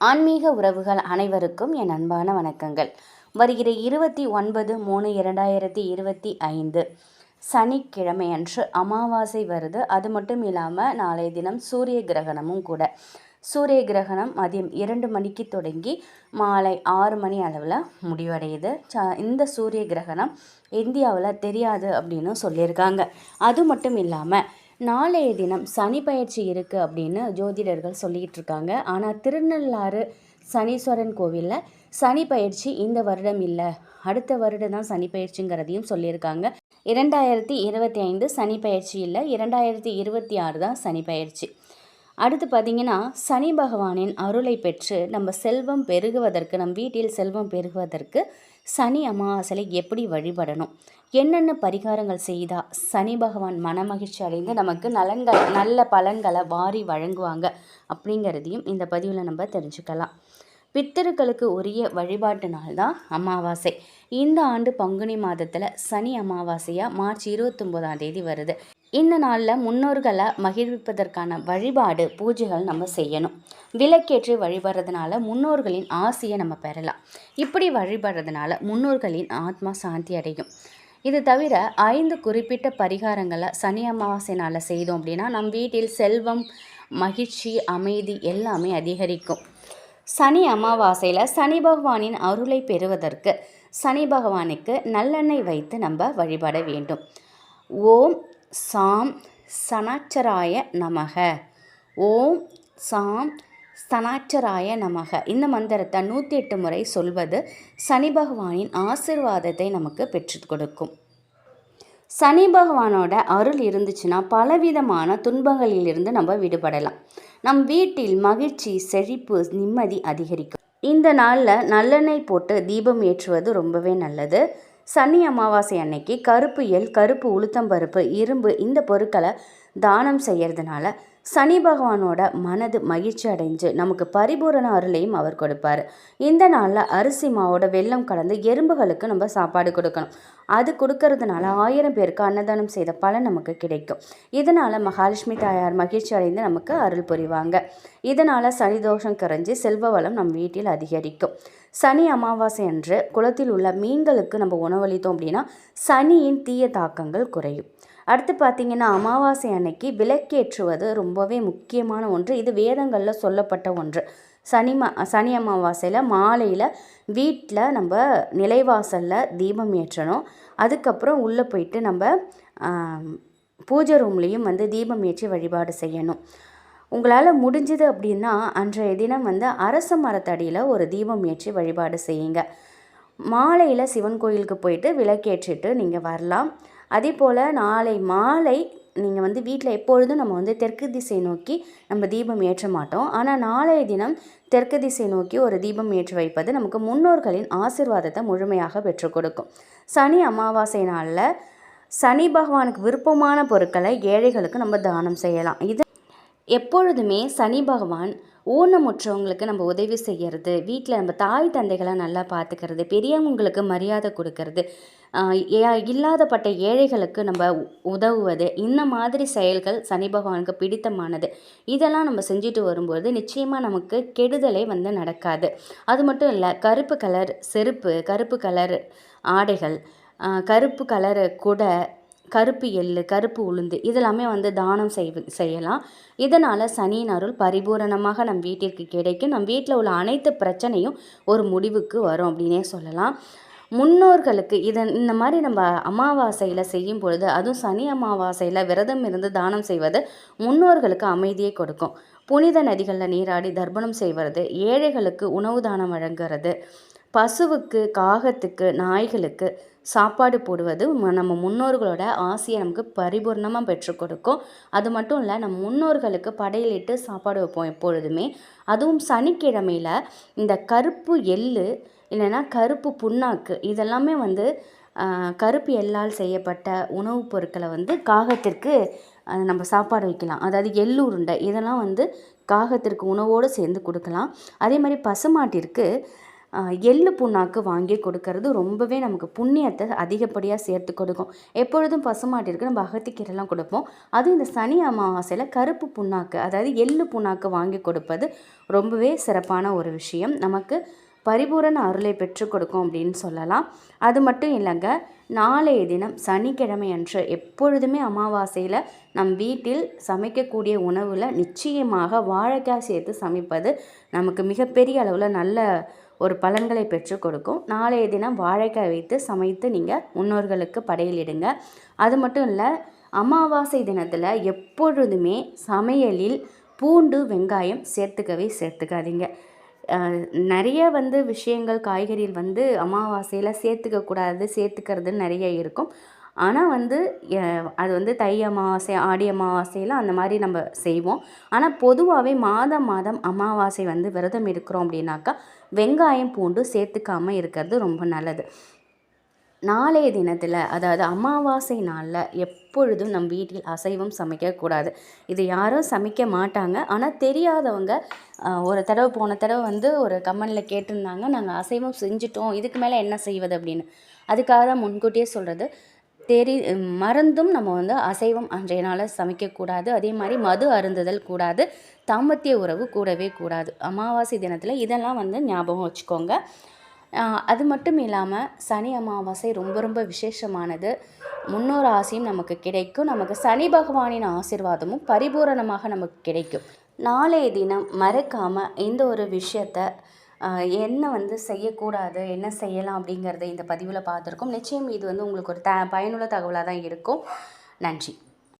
ஆன்மீக உறவுகள் அனைவருக்கும் என் அன்பான வணக்கங்கள். வருகிற இருபத்தி ஒன்பது மூணு இரண்டாயிரத்தி இருபத்தி ஐந்து சனிக்கிழமை அன்று அமாவாசை வருது. அது மட்டும் இல்லாமல் நாளைய தினம் சூரிய கிரகணமும் கூட. சூரிய கிரகணம் மதியம் இரண்டு மணிக்கு தொடங்கி மாலை ஆறு மணி அளவில் முடிவடையுது. ச இந்த சூரிய கிரகணம் இந்தியாவில் தெரியாது அப்படின்னு சொல்லியிருக்காங்க. அது மட்டும் இல்லாமல் நாளைய தினம் சனி பயிற்சி இருக்குது அப்படின்னு ஜோதிடர்கள் சொல்லிக்கிட்டு இருக்காங்க ஆனால் திருநள்ளாறு சனீஸ்வரன் கோவிலில் சனி பயிற்சி இந்த வருடம் இல்லை. அடுத்த வருடம் தான் சனி பயிற்சிங்கிறதையும் சொல்லியிருக்காங்க. இரண்டாயிரத்தி இருபத்தி ஐந்து சனி பயிற்சி இல்லை இரண்டாயிரத்தி இருபத்தி ஆறு தான் சனி பயிற்சி. அடுத்து பார்த்திங்கன்னா சனி பகவானின் அருளை பெற்று நம்ம செல்வம் பெருகுவதற்கு நம் வீட்டில் செல்வம் பெருகுவதற்கு சனி அமாவாசையில் எப்படி வழிபடணும்? என்னென்ன பரிகாரங்கள் செய்தால் சனி பகவான் மனமகிழ்ச்சி அடைந்து நமக்கு நலன்கள் நல்ல பலன்களை வாரி வழங்குவாங்க அப்படிங்கிறதையும் இந்த பதிவில் நம்ம தெரிஞ்சுக்கலாம். பித்தர்களுக்கு உரிய வழிபாட்டு நாள் தான் அமாவாசை. இந்த ஆண்டு பங்குனி மாதத்தில் சனி அமாவாசையாக மார்ச் இருபத்தொம்போதாம் தேதி வருது. இந்த நாளில் முன்னோர்களை மகிழ்விப்பதற்கான வழிபாடு பூஜைகள் நம்ம செய்யணும். விளக்கேற்றி வழிபடுறதுனால முன்னோர்களின் ஆசையை நம்ம பெறலாம். இப்படி வழிபடுறதுனால முன்னோர்களின் ஆத்மா சாந்தி அடையும். இது தவிர ஐந்து குறிப்பிட்ட பரிகாரங்களை சனி அமாவாசைனால் செய்தோம் அப்படின்னா நம் வீட்டில் செல்வம் மகிழ்ச்சி அமைதி எல்லாமே அதிகரிக்கும். சனி அமாவாசையில் சனி பகவானின் அருளை பெறுவதற்கு சனி பகவானுக்கு நல்லெண்ணெய் வைத்து நம்ம வழிபட வேண்டும். ஓம் சாம் சனாச்சராய நமக. ஓம் சாம் ஸ்தனாச்சராய நமக. இந்த மந்திரத்தை நூற்றி எட்டு முறை சொல்வது சனி பகவானின் ஆசிர்வாதத்தை நமக்கு பெற்று கொடுக்கும். சனி பகவானோட அருள் இருந்துச்சுன்னா பலவிதமான துன்பங்களிலிருந்து நம்ம விடுபடலாம். நம் வீட்டில் மகிழ்ச்சி செழிப்பு நிம்மதி அதிகரிக்கும். இந்த நாளில் நல்லெண்ணெய் போட்டு தீபம் ஏற்றுவது ரொம்பவே நல்லது. சனி அமாவாசை அன்னைக்கு கருப்பு எல் கருப்பு உளுத்தம்பருப்பு இரும்பு இந்த பொருட்களை தானம் செய்கிறதுனால சனி பகவானோட மனது மகிழ்ச்சி அடைஞ்சு நமக்கு பரிபூரண அருளையும் அவர் கொடுப்பார். இந்த நாளில் அரிசி மாவோட வெள்ளம் கலந்து எறும்புகளுக்கு நம்ம சாப்பாடு கொடுக்கணும். அது கொடுக்கறதுனால ஆயிரம் பேருக்கு அன்னதானம் செய்த பலன் நமக்கு கிடைக்கும். இதனால் மகாலட்சுமி தாயார் மகிழ்ச்சி அடைந்து நமக்கு அருள் புரிவாங்க. இதனால் சனி தோஷம் கரைஞ்சி செல்வ வளம் நம் வீட்டில் அதிகரிக்கும். சனி அமாவாசை அன்று குளத்தில் உள்ள மீன்களுக்கு நம்ம உணவளித்தோம் அப்படின்னா சனியின் தீய தாக்கங்கள் குறையும். அடுத்து பார்த்திங்கன்னா அமாவாசை அன்னைக்கு விளக்கேற்றுவது ரொம்பவே முக்கியமான ஒன்று. இது வேதங்களில் சொல்லப்பட்ட ஒன்று. சனி மா சனி அமாவாசையில் மாலையில் வீட்டில் நம்ம நிலைவாசலில் தீபம் ஏற்றணும். அதுக்கப்புறம் உள்ளே போயிட்டு நம்ம பூஜை ரூம்லேயும் வந்து தீபம் ஏற்றி வழிபாடு செய்யணும். உங்களால் முடிஞ்சது அப்படின்னா அன்றைய தினம் வந்து அரச மரத்தடியில் ஒரு தீபம் ஏற்றி வழிபாடு செய்யுங்க. மாலையில் சிவன் கோயிலுக்கு போயிட்டு விளக்கேற்றிட்டு நீங்கள் வரலாம். அதே போல் நாளை மாலை நீங்கள் வந்து வீட்டில் எப்பொழுதும் நம்ம வந்து தெற்கு திசை நோக்கி நம்ம தீபம் ஏற்ற மாட்டோம். ஆனால் நாளைய தினம் தெற்கு திசை நோக்கி ஒரு தீபம் ஏற்றி வைப்பது நமக்கு முன்னோர்களின் ஆசிர்வாதத்தை முழுமையாக பெற்றுக் கொடுக்கும். சனி அமாவாசை நாளில் சனி பகவானுக்கு விருப்பமான பொருட்களை ஏழைகளுக்கு நம்ம தானம் செய்யலாம். இது எப்பொழுதுமே சனி பகவான் ஊனமுற்றவங்களுக்கு நம்ம உதவி செய்கிறது வீட்டில் நம்ம தாய் தந்தைகளை நல்லா பார்த்துக்கிறது பெரியவங்களுக்கு மரியாதை கொடுக்கறது இல்லாதப்பட்ட ஏழைகளுக்கு நம்ம உதவுவது இந்த மாதிரி செயல்கள் சனி பகவானுக்கு பிடித்தமானது. இதெல்லாம் நம்ம செஞ்சுட்டு வரும்போது நிச்சயமாக நமக்கு கெடுதலே வந்து நடக்காது. அது மட்டும் இல்லை கருப்பு கலர் செருப்பு கருப்பு கலர் ஆடைகள் கருப்பு கலர் குடை கருப்பு எள்ளு கருப்பு உளுந்து இதெல்லாமே வந்து தானம் செய் செய்யலாம். இதனால் சனியின் அருள் பரிபூரணமாக நம் வீட்டிற்கு கிடைக்கும். நம் வீட்டில் உள்ள அனைத்து பிரச்சனையும் ஒரு முடிவுக்கு வரும் அப்படின்னே சொல்லலாம். முன்னோர்களுக்கு இதன் இந்த மாதிரி நம்ம அமாவாசையில் செய்யும் பொழுது அதுவும் சனி அமாவாசையில் விரதம் இருந்து தானம் செய்வது முன்னோர்களுக்கு அமைதியை கொடுக்கும். புனித நதிகளில் நீராடி தர்ப்பணம் செய்வது ஏழைகளுக்கு உணவு தானம் வழங்குறது பசுவுக்கு காகத்துக்கு நாய்களுக்கு சாப்பாடு போடுவது நம்ம முன்னோர்களோட ஆசையை நமக்கு பரிபூர்ணமாக பெற்றுக் கொடுக்கும். அது மட்டும் இல்லை நம்ம முன்னோர்களுக்கு படையலிட்டு சாப்பாடு வைப்போம் எப்பொழுதுமே. அதுவும் சனிக்கிழமையில் இந்த கருப்பு எள்ளு இல்லைன்னா கருப்பு புண்ணாக்கு இதெல்லாமே வந்து கருப்பு எள்ளால் செய்யப்பட்ட உணவுப் பொருட்களை வந்து காகத்திற்கு நம்ம சாப்பாடு வைக்கலாம். அதாவது எள்ளு உருண்டை இதெல்லாம் வந்து காகத்திற்கு உணவோடு சேர்ந்து கொடுக்கலாம். அதே மாதிரி பசுமாட்டிற்கு எள்ளு புண்ணாக்கு வாங்கி கொடுக்கறது ரொம்பவே நமக்கு புண்ணியத்தை அதிகப்படியாக சேர்த்து கொடுக்கும். எப்பொழுதும் பசுமாட்டிற்கு நம்ம அகத்திக்கீரைலாம் கொடுப்போம். அதுவும் இந்த சனி அமாவாசையில் கருப்பு புண்ணாக்கு அதாவது எள்ளு புண்ணாக்கு வாங்கி கொடுப்பது ரொம்பவே சிறப்பான ஒரு விஷயம். நமக்கு பரிபூரண அருளை பெற்றுக் கொடுக்கும் அப்படின்னு சொல்லலாம். அது மட்டும் இல்லைங்க நாளைய தினம் சனிக்கிழமை அன்று எப்பொழுதுமே அமாவாசையில் நம் வீட்டில் சமைக்கக்கூடிய உணவில் நிச்சயமாக வாழைக்காய் சேர்த்து சமைப்பது நமக்கு மிகப்பெரிய அளவில் நல்ல ஒரு பலன்களை பெற்றுக் கொடுக்கும். நாளைய தினம் வாழைக்காய் வைத்து சமைத்து நீங்கள் முன்னோர்களுக்கு படையலிடுங்க. அது மட்டும் இல்லை அமாவாசை தினத்தில் எப்பொழுதுமே சமையலில் பூண்டு வெங்காயம் சேர்த்துக்கவே சேர்த்துக்காதீங்க. நிறைய வந்து விஷயங்கள் காய்கறிகள் வந்து அமாவாசையில் சேர்த்துக்க கூடாது சேர்த்துக்கிறதுன்னு நிறைய இருக்கும். ஆனால் வந்து அது வந்து தை அமாவாசை ஆடி அமாவாசையில் அந்த மாதிரி நம்ம செய்வோம். ஆனால் பொதுவாகவே மாதம் மாதம் அமாவாசை வந்து விரதம் இருக்கிறோம் அப்படின்னாக்கா வெங்காயம் பூண்டு சேர்த்துக்காமல் இருக்கிறது ரொம்ப நல்லது. நாளைய தினத்தில் அதாவது அமாவாசை நாளில் எப்பொழுதும் நம் வீட்டில் அசைவம் சமைக்கக்கூடாது. இது யாரும் சமைக்க மாட்டாங்க. ஆனால் தெரியாதவங்க ஒரு தடவை போன தடவை வந்து ஒரு கமெண்டில் கேட்டிருந்தாங்க நாங்கள் அசைவம் செஞ்சுட்டோம் இதுக்கு மேலே என்ன செய்வது? அப்படின்னு. அதுக்காக தான் முன்கூட்டியே சொல்கிறது தெரி மறந்தும் நம்ம வந்து அசைவம் அன்றைய நாளில் சமைக்கக்கூடாது. அதே மாதிரி மது அருந்துதல் கூடாது. தாம்பத்திய உறவு கூடவே கூடாது. அமாவாசை தினத்தில் இதெல்லாம் வந்து ஞாபகம் வச்சுக்கோங்க. அது மட்டும் இல்லாமல் சனி அமாவாசை ரொம்ப ரொம்ப விசேஷமானது. முன்னோர் ஆசையும் நமக்கு கிடைக்கும். நமக்கு சனி பகவானின் ஆசீர்வாதமும் பரிபூரணமாக நமக்கு கிடைக்கும். நாளைய தினம் மறக்காமல் இந்த ஒரு விஷயத்த என்ன வந்து செய்யக்கூடாது என்ன செய்யலாம் அப்படிங்கிறத இந்த பதிவில் பார்த்துருக்கோம். நிச்சயம் இது வந்து உங்களுக்கு ஒரு த பயனுள்ள தகவலாக தான் இருக்கும். நன்றி.